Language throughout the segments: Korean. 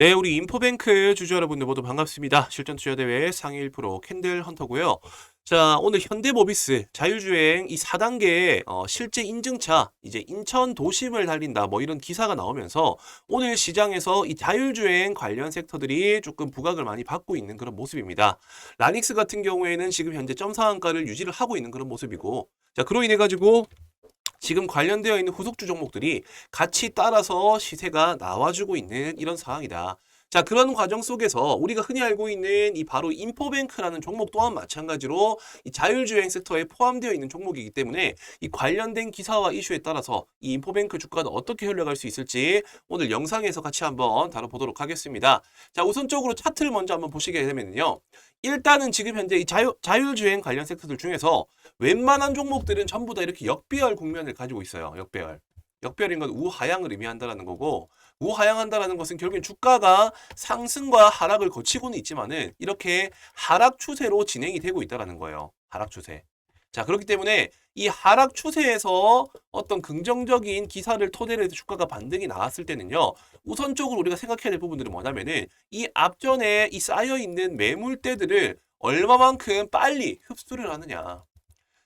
네, 우리 인포뱅크 주주 여러분들 모두 반갑습니다. 실전 투자 대회 상위 1% 캔들 헌터고요. 자, 오늘 현대모비스 자율주행 이 4단계 어, 실제 인증차 이제 인천 도심을 달린다 뭐 이런 기사가 나오면서 오늘 시장에서 이 자율주행 관련 섹터들이 조금 부각을 많이 받고 있는 그런 모습입니다. 라닉스 같은 경우에는 지금 현재 점 상한가를 유지를 하고 있는 그런 모습이고 자, 그로 인해 가지고 지금 관련되어 있는 후속주 종목들이 같이 따라서 시세가 나와주고 있는 이런 상황이다. 자, 그런 과정 속에서 우리가 흔히 알고 있는 이 바로 인포뱅크라는 종목 또한 마찬가지로 이 자율주행 섹터에 포함되어 있는 종목이기 때문에 이 관련된 기사와 이슈에 따라서 이 인포뱅크 주가는 어떻게 흘러갈 수 있을지 오늘 영상에서 같이 한번 다뤄보도록 하겠습니다. 자, 우선적으로 차트를 먼저 한번 보시게 되면요. 일단은 지금 현재 이 자유, 자율주행 관련 섹터들 중에서 웬만한 종목들은 전부 다 이렇게 역배열 국면을 가지고 있어요. 역배열. 역배열인 건 우하향을 의미한다라는 거고 우하향한다라는 것은 결국엔 주가가 상승과 하락을 거치고는 있지만은 이렇게 하락 추세로 진행이 되고 있다라는 거예요. 하락 추세. 자, 그렇기 때문에 이 하락 추세에서 어떤 긍정적인 기사를 토대로 해서 주가가 반등이 나왔을 때는요. 우선적으로 우리가 생각해야 될 부분들은 뭐냐면은 이 앞전에 이 쌓여 있는 매물대들을 얼마만큼 빨리 흡수를 하느냐.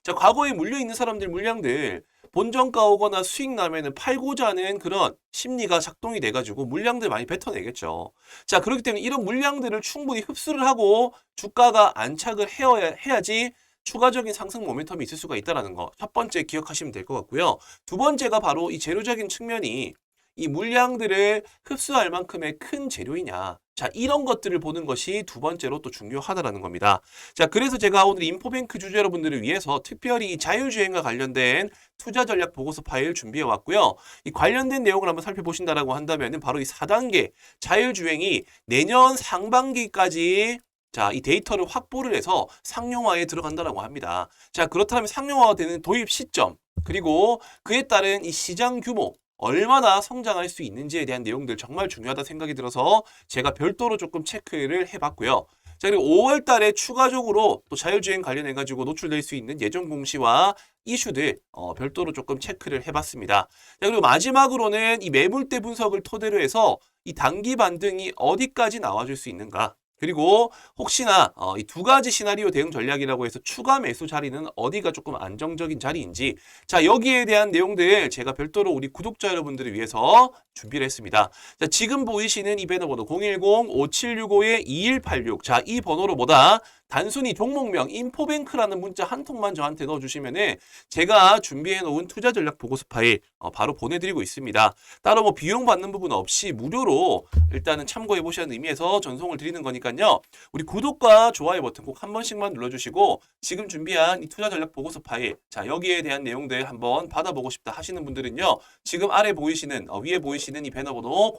자, 과거에 물려 있는 사람들 물량들 본전가 오거나 수익 나면은 팔고자 하는 그런 심리가 작동이 돼가지고 물량들 많이 뱉어내겠죠. 자, 그렇기 때문에 이런 물량들을 충분히 흡수를 하고 주가가 안착을 해야, 해야지 추가적인 상승 모멘텀이 있을 수가 있다는 거. 첫 번째 기억하시면 될 것 같고요. 두 번째가 바로 이 재료적인 측면이 이 물량들을 흡수할 만큼의 큰 재료이냐. 자, 이런 것들을 보는 것이 두 번째로 또 중요하다라는 겁니다. 자, 그래서 제가 오늘 인포뱅크 주주 여러분들을 위해서 특별히 이 자율주행과 관련된 투자 전략 보고서 파일 준비해 왔고요. 이 관련된 내용을 한번 살펴보신다라고 한다면은 바로 이 4단계 자율주행이 내년 상반기까지 자, 이 데이터를 확보를 해서 상용화에 들어간다라고 합니다. 자, 그렇다면 상용화가 되는 도입 시점, 그리고 그에 따른 이 시장 규모, 얼마나 성장할 수 있는지에 대한 내용들 정말 중요하다 생각이 들어서 제가 별도로 조금 체크를 해봤고요. 자, 그리고 5월 달에 추가적으로 또 자율주행 관련해가지고 노출될 수 있는 예정 공시와 이슈들 어, 별도로 조금 체크를 해봤습니다. 자, 그리고 마지막으로는 이 매물대 분석을 토대로 해서 이 단기 반등이 어디까지 나와줄 수 있는가 그리고 혹시나 어, 이 두 가지 시나리오 대응 전략이라고 해서 추가 매수 자리는 어디가 조금 안정적인 자리인지. 자 여기에 대한 내용들 제가 별도로 우리 구독자 여러분들을 위해서 준비를 했습니다. 자 지금 보이시는 이 배너 번호 010-5765-2186 자 이 번호로 보다 단순히 종목명 인포뱅크라는 문자 한 통만 저한테 넣어주시면 은 제가 준비해 놓은 투자 전략 보고서 파일 어, 바로 보내드리고 있습니다. 따로 뭐 비용 받는 부분 없이 무료로 일단은 참고해 보시는 의미에서 전송을 드리는 거니까요. 우리 구독과 좋아요 버튼 꼭 한 번씩만 눌러주시고 지금 준비한 이 투자 전략 보고서 파일 자 여기에 대한 내용들 한번 받아보고 싶다 하시는 분들은요. 지금 아래 보이시는 어, 위에 보이시는 이 배너번호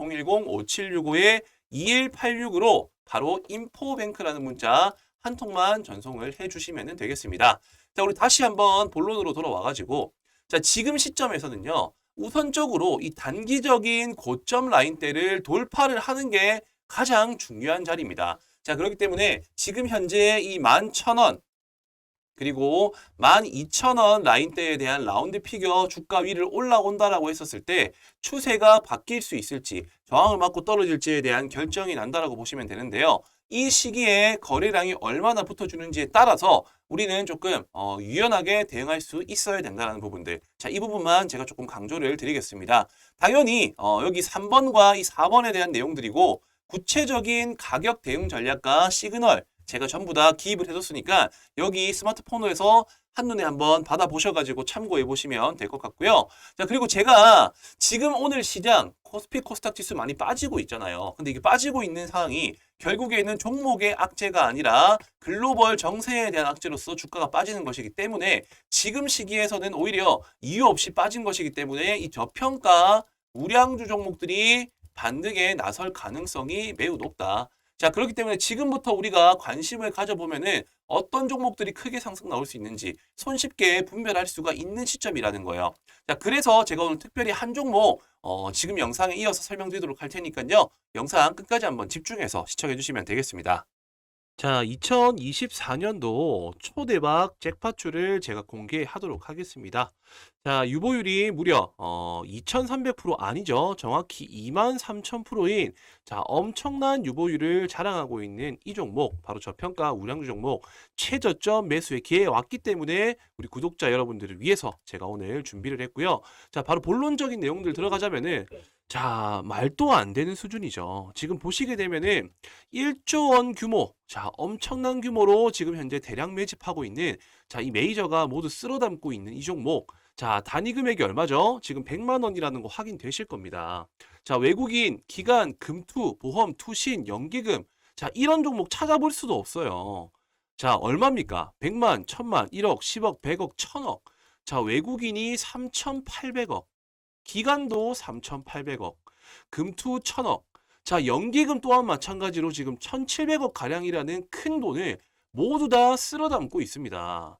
010-5765-2186으로 바로 인포뱅크라는 문자 한 통만 전송을 해주시면 되겠습니다. 자, 우리 다시 한번 본론으로 돌아와가지고 자, 지금 시점에서는요. 우선적으로 이 단기적인 고점 라인대를 돌파를 하는 게 가장 중요한 자리입니다. 자, 그렇기 때문에 지금 현재 이 11,000원 그리고 12,000원 라인대에 대한 라운드 피겨 주가 위를 올라온다라고 했었을 때 추세가 바뀔 수 있을지 저항을 맞고 떨어질지에 대한 결정이 난다라고 보시면 되는데요. 이 시기에 거래량이 얼마나 붙어주는지에 따라서 우리는 조금 어, 유연하게 대응할 수 있어야 된다는 부분들. 자, 이 부분만 제가 조금 강조를 드리겠습니다. 당연히 어, 여기 3번과 이 4번에 대한 내용들이고 구체적인 가격 대응 전략과 시그널 제가 전부 다 기입을 해뒀으니까 여기 스마트폰에서 한눈에 한번 받아보셔가지고 참고해 보시면 될 것 같고요. 자, 그리고 제가 지금 오늘 시장 코스피 코스닥 지수 많이 빠지고 있잖아요. 근데 이게 빠지고 있는 상황이 결국에는 종목의 악재가 아니라 글로벌 정세에 대한 악재로서 주가가 빠지는 것이기 때문에 지금 시기에서는 오히려 이유 없이 빠진 것이기 때문에 이 저평가 우량주 종목들이 반등에 나설 가능성이 매우 높다. 자, 그렇기 때문에 지금부터 우리가 관심을 가져보면은 어떤 종목들이 크게 상승 나올 수 있는지 손쉽게 분별할 수가 있는 시점이라는 거예요. 자, 그래서 제가 오늘 특별히 한 종목 어, 지금 영상에 이어서 설명드리도록 할 테니까요. 영상 끝까지 한번 집중해서 시청해 주시면 되겠습니다. 자, 2024년도 초대박 잭팟주를 제가 공개하도록 하겠습니다. 자, 유보율이 무려 어, 2300% 아니죠. 정확히 23000%인 자, 엄청난 유보율을 자랑하고 있는 이 종목, 바로 저평가 우량주 종목 최저점 매수의 기회에 왔기 때문에 우리 구독자 여러분들을 위해서 제가 오늘 준비를 했고요. 자, 바로 본론적인 내용들 들어가자면은 자, 말도 안 되는 수준이죠. 지금 보시게 되면은 1조 원 규모, 자, 엄청난 규모로 지금 현재 대량 매집하고 있는 자, 이 메이저가 모두 쓸어 담고 있는 이 종목. 자, 단위 금액이 얼마죠? 지금 100만 원이라는 거 확인되실 겁니다. 자, 외국인, 기관, 금투, 보험, 투신, 연기금. 자, 이런 종목 찾아볼 수도 없어요. 자, 얼마입니까? 100만, 1000만, 1억, 10억, 100억, 1000억. 자, 외국인이 3,800억. 기간도 3,800억, 금투 1,000억. 자, 연기금 또한 마찬가지로 지금 1,700억 가량이라는 큰 돈을 모두 다 쓸어 담고 있습니다.